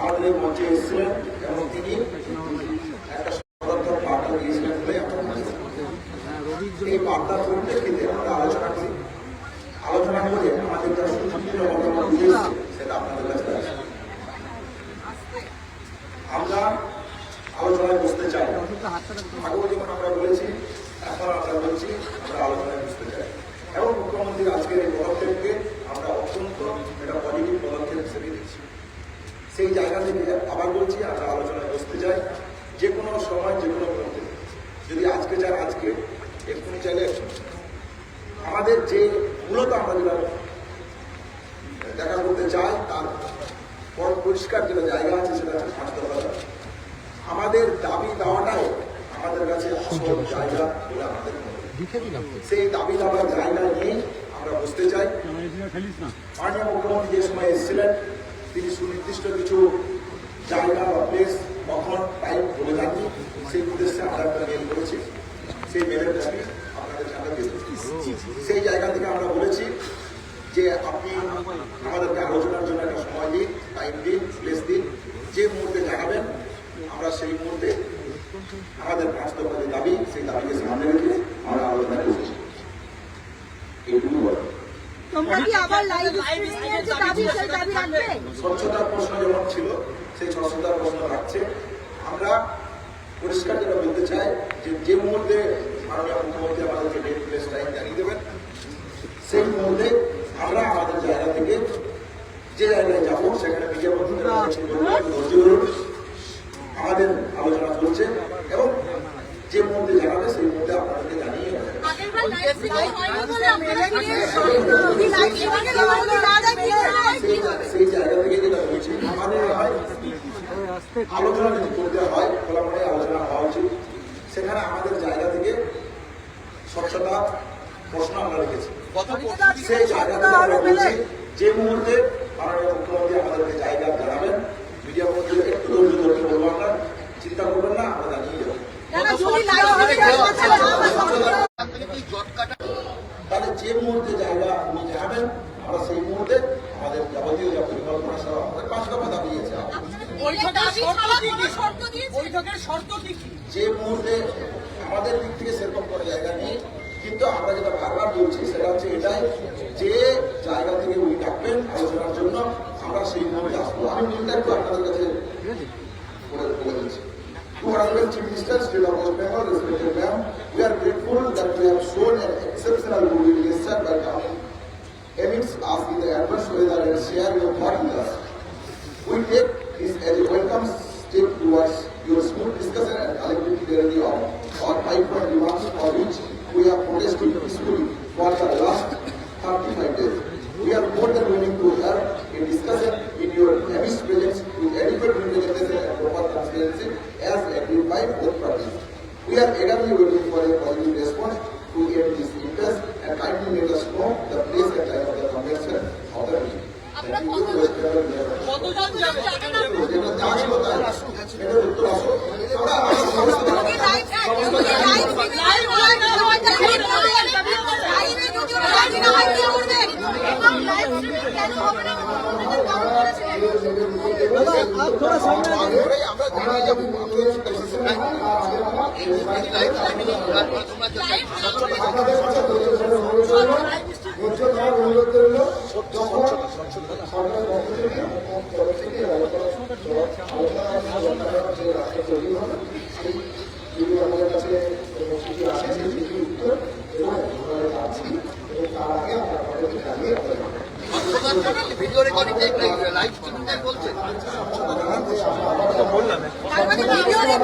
আমাদের মঞ্চে এসেছিলেন এবং তিনি একটা সদর্থক বার্তা দিয়েছিলেন বলে আমরা মনে করি। এই আমরা আলোচনা করি আলোচনা করে আমাদের যা সুচিন্তিত মতামত দিয়েছে সেটা আপনাদের কাছে আছে আমরা আলোচনায় বসতে চাই আগেও যেমন আমরা বলেছি এখন আমরা বলছি, আমরা আলোচনায় বসতে চাই। এবং মুখ্যমন্ত্রীর আজকের এই পদক্ষেপকে আমরা অত্যন্ত একটা পজিটিভ পদক্ষেপ হিসেবে দিচ্ছি সেই জায়গা থেকে আবার বলছি, আমরা আলোচনায় বসতে চাই। যে কোনো সময়, যে কোনো মুহূর্তে। যদি আজকে চাই, আজকে, এক্ষুনি চাইলে। আমাদের যে মূলত আমরা যেটা দেখা করতে চাই, তার পর পরিষ্কার যেটা জায়গা আছে, সেটা হচ্ছে দফা আমাদের দাবি দেওয়াটাও আমাদের কাছে আসল জায়গা বলে আমাদের সেই দাবি দেওয়ার জায়গা নিয়ে আমরা বসতে চাই। মাননীয় মুখ্যমন্ত্রী যে সময় এসেছিলেন তিনি সুনির্দিষ্ট কিছু জায়গা বা প্লেস কখন টাইম বলে যাননি। সেই উদ্দেশ্যে আমরা একটা মেল করেছি। সেই মেলের কপি আপনাদের দিয়ে সেই জায়গা থেকে আমরা বলেছি যে আপনি আমাদেরকে আলোচনার জন্য একটা সময় দিন টাইম দিন প্লেস দিন। যে মুহূর্তে জানাবেন আমরা সেই মুহূর্তে আমাদের পাঁচ দাবি সেই দাবিকে সামনে রেখে আমরা আলোচনা করছি। এইটুকু বলা। স্বচ্ছতার প্রশ্ন যেমন ছিল সেই স্বচ্ছতার প্রশ্ন রাখছে আমরা পরিষ্কার যেটা বলতে চাই যে যে মুহূর্তে মাননীয় মুখ্যমন্ত্রী আমাদেরকে ডেট প্লেস টাইম জানিয়ে দেবেন সেই মুহূর্তে আমরা আমাদের জায়গা থেকে যে জায়গায় যাব সেখানে মিডিয়া বন্ধুদের ধৈর্য ধরুন আমাদের আলোচনা চলছে এবং যে মুহূর্তে জানাবে সেই মুহূর্তে আপনাদেরকে জানিয়ে দেবে। আগেরবার লাইভ স্ট্রিমিং হয়নি বলে আপনারা কি লাইভ স্ট্রিমিং এর অনুমতি না দেয় কি হয় কি হবে সেই জায়গা থেকে যেটা বলছি আমাদের হয় আলোচনা যদি করতে হয় খোলামনে আলোচনা হওয়া উচিত সেখানে আমাদের জায়গা থেকে স্বচ্ছতা প্রশ্ন আমরা রেখেছি সেই জায়গা থেকে আমরা বলছি যে মুহূর্তে মাননীয় মুখ্যমন্ত্রী আমাদেরকে জায়গা জানাবেন মিডিয়া মন্ত্রীকে একটু ধৈর্য ধরতে বলব আমরা চিন্তা করবেন না আমরা জানিয়ে দেবো কেন যদি লাইভ স্ট্রিমিং কথা না বলে তাহলে যে মুহূর্তে জায়গা উনি জানাবেন আমরা সেই মুহূর্তে আমাদের যাবতীয় যা পরিকল্পনা সহ আমাদের পাঁচ দফা দাবি আছে। বৈঠকের শর্ত কি? কি শর্ত দিয়েছে? বৈঠকের শর্ত কি? কি যে মুহূর্তে আমাদের দিক থেকে সেরকম কোনো জায়গা নেই কিন্তু আমরা যেটা বারবার বলছি সেটা হচ্ছে এটাই যে জায়গা থেকে উনি ডাকবেন আলোচনার জন্য আমরা সেই মুহূর্তে আসব। আমি একটু আপনাদের কাছে বলে বলে দিচ্ছি। Honorable Chief Minister, State of West Bengal, respected ma'am, we are that we have shown an exceptional goodwill gesture by coming amidst us in the adverse weather and share your thought with us. We take streaming কেন হবে না আপনাদের কাম করেছে আমরা জানিয়ে যাব video recording live streaming বলছে তার